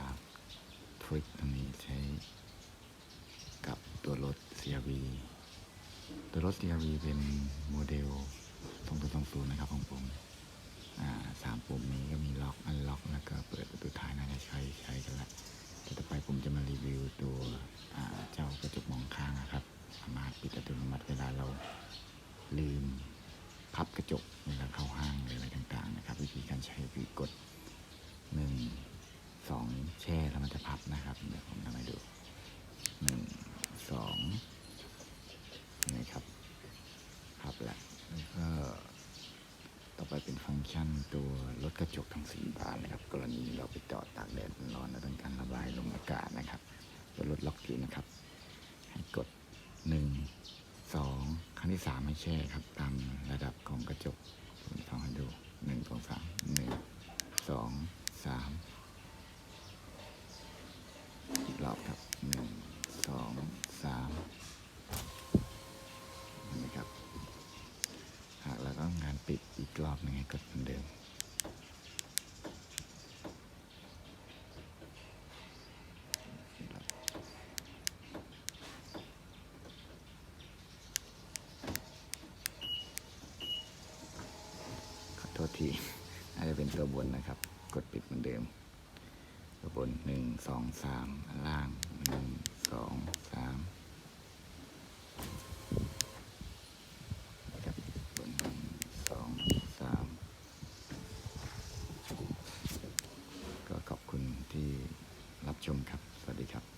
ากถ้วยตรงนี้ใช้กับตัวรถ CRV ตัวรถ CRV เป็นโมเดลตรงตัวตรงศูนนะครับของผมสามปุ่มนี้ก็มีล็อกอันล็อกแล้วก็เปิดประตูท้ายน่าจะใช้ใช้กันละต่อไปผมจะมารีวิวตัวเจ้ากระจกมองข้างนะครับ สามารถปิดอัตโนมัติเวลาเราลืมพับกระจกเวลาเข้าห้างเลย ช่แล้วมันจะพับนะครับ เดี๋ยวผมทำให้ดูหนึ่งสองนี่ครับ พับแล้วแล้วก็ต่อไปเป็นฟังก์ชันตัวลดกระจกทั้งสี่บานนะครับ กรณีเราไปจอดตากแดดร้อนแล้วต้องการระบายลมอากาศนะครับตัวลดล็อกอยู่นะครับ ให้กดหนึ่งสองครั้งที่สามให้แช่ครับ ตามระดับของกระจกผมทำให้ดูหนึ่งสองสามหนึ่งสองสาม อบครับหนึ่งสองสามนไหมครับหากเราต้องารปิดอีกรอบหนึงกดเหมือนเดิมขอโทษทีอาจจะเป็นตัวบนนะครับ กดปิดเหมือนเดิม นหนึ่งสองสามล่างหนึ่งสองสามบนสองสามก็ขอบคุณที่รับชมครับ สวัสดีครับ